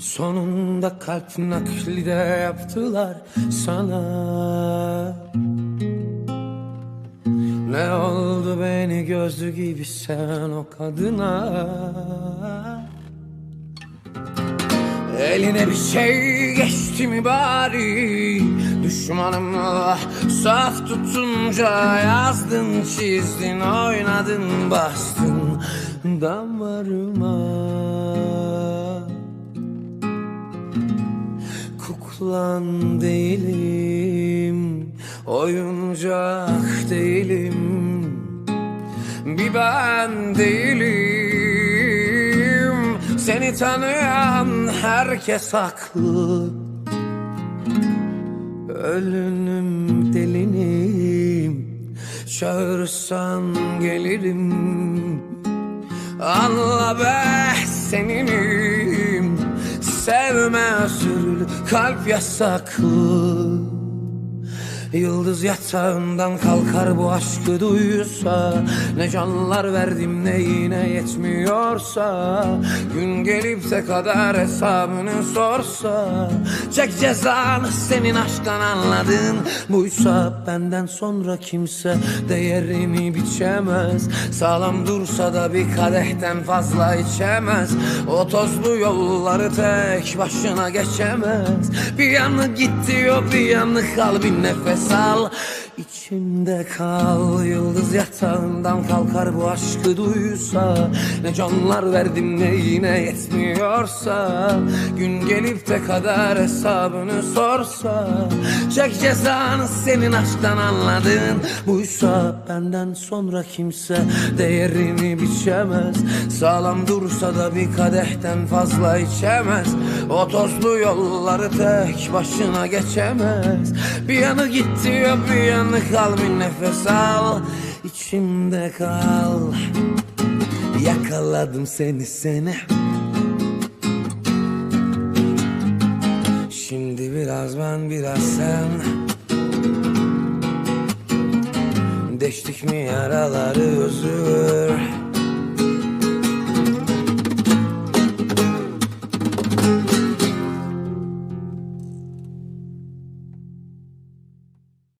Sonunda kalp nakli de yaptılar sana. Ne oldu beni gözlü gibi sen o kadına? Eline bir şey geçti mi bari? Düşmanım ah saf tutunca Yazdın çizdin oynadın bastın Damarıma Kuklan değilim Oyuncak değilim Bir ben değilim. Seni tanıyan herkes haklı. Ölünüm delinim Çağırsan gelirim. Anla be seninim Sevme özürlü kalp yasaklı Yıldız yatağından kalkar bu aşkı duysa Ne canlar verdim ne yine yetmiyorsa Gün gelip de kadar hesabını sorsa Çek cezanı senin aşktan anladın. Buysa benden sonra kimse değerini biçemez. Sağlam dursa da bir kadehten fazla içemez. O tozlu yolları tek başına geçemez. Bir yanı git diyor bir yanı kal bir nefes al İçimde kal Yıldız yatağından kalkar bu aşkı duysa. Ne canlar verdim ne yine yetmiyorsa. Gün gelip de kadar hesabını sorsa. Çek cezanı senin aşktan anladın. Buysa benden sonra kimse değerini biçemez. Sağlam dursa da bir kadehten fazla içemez. O tozlu yolları tek başına geçemez. Bir yanı gitti diyor bir yanı kal bir nefes al İçimde kal. Yakaladım seni seni. Şimdi biraz ben biraz sen. Deştik mi yaraları özür